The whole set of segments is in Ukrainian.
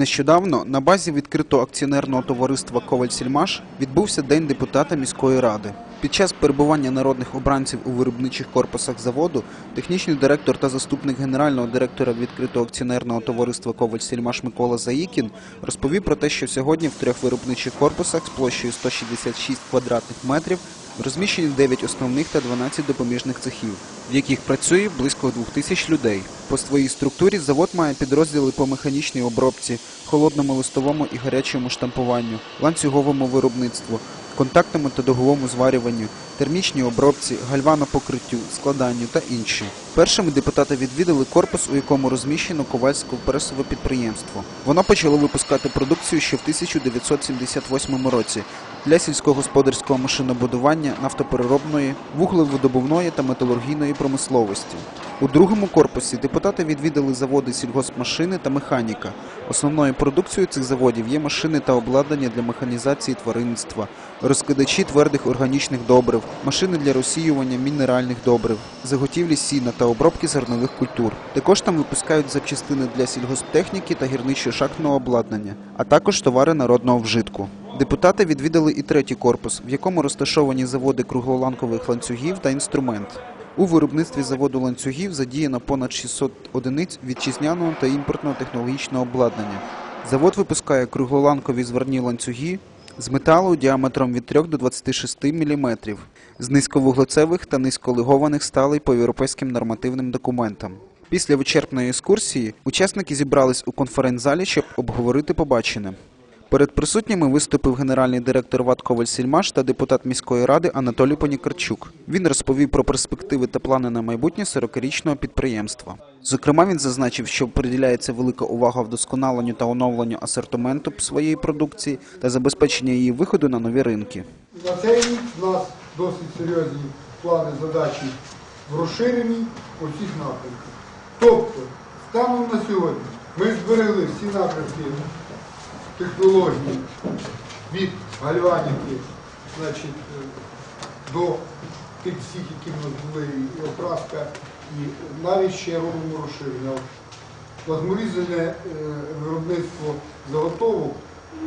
Нещодавно на базі відкритого акціонерного товариства Коваль-Сільмаш відбувся День депутата міської ради. Під час перебування народних обранців у виробничих корпусах заводу технічний директор та заступник генерального директора відкритого акціонерного товариства Коваль-Сільмаш Микола Заїкін розповів про те, що сьогодні в трьох виробничих корпусах з площею 166 квадратних метрів розміщені 9 основних та 12 допоміжних цехів, в яких працює близько 2000 людей. По своїй структурі завод має підрозділи по механічній обробці, холодному листовому і гарячому штампуванню, ланцюговому виробництву, контактному та дуговому зварюванню, термічній обробці, гальванопокриттю, складанню та інші. Першими депутати відвідали корпус, у якому розміщено ковальське пресове підприємство. Воно почало випускати продукцію ще в 1978 році для сільськогосподарського машинобудування, нафтопереробної, вуглевидобувної та металургійної промисловості. У другому корпусі депутати відвідали заводи сільгоспмашини та механіка. Основною продукцією цих заводів є машини та обладнання для механізації тваринництва, розкидачі твердих органічних добрив, машини для розсіювання мінеральних добрив, заготівлі сіна та обробки зернових культур. Також там випускають запчастини для сільгосптехніки та гірничо-шахтного обладнання, а також товари народного вжитку. Депутати відвідали і третій корпус, в якому розташовані заводи круглоланкових ланцюгів та інструмент. У виробництві заводу ланцюгів задіяно понад 600 одиниць вітчизняного та імпортного технологічного обладнання. Завод випускає круглоланкові зварні ланцюги з металу діаметром від 3 до 26 мм, з низьковуглецевих та низьколегованих сталей по європейським нормативним документам. Після вичерпної екскурсії учасники зібрались у конференц-залі, щоб обговорити побачене. Перед присутніми виступив генеральний директор ВАТ Коваль-Сільмаш та депутат міської ради Анатолій Понікарчук. Він розповів про перспективи та плани на майбутнє 40-річного підприємства. Зокрема, він зазначив, що приділяється велика увага вдосконаленню та оновленню асортименту своєї продукції та забезпечення її виходу на нові ринки. На цей рік в нас досить серйозні плани задачі в розширенні усіх напрямках. Тобто, станом на сьогодні ми зберегли всі напрямки технології від гальваніки значить, е, до тих всіх, які в нас були, і окраска, і навіть ще робимо розширення. Плазморізане е, виробництво заготовок,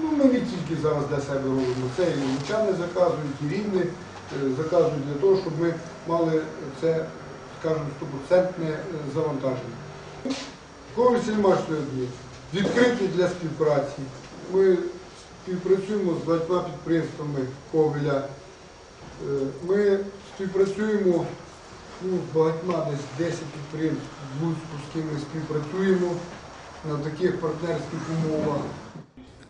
ну ми не тільки зараз для себе робимо, це і лучани заказують, і рівни е, заказують для того, щоб ми мали це, скажімо, стопроцентне завантаження. Коваль-Сільмаш сьогодні відкритий для співпраці. Ми співпрацюємо з багатьма підприємствами Ковеля. Е, Ми співпрацюємо ну, з багатьма десь 10 підприємств в Луцьку, з ким ми співпрацюємо на таких партнерських умовах.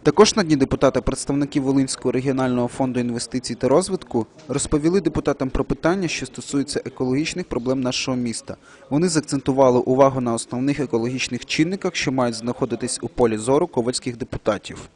Також на дні депутата представники Волинського регіонального фонду інвестицій та розвитку розповіли депутатам про питання, що стосуються екологічних проблем нашого міста. Вони заакцентували увагу на основних екологічних чинниках, що мають знаходитись у полі зору ковальських депутатів.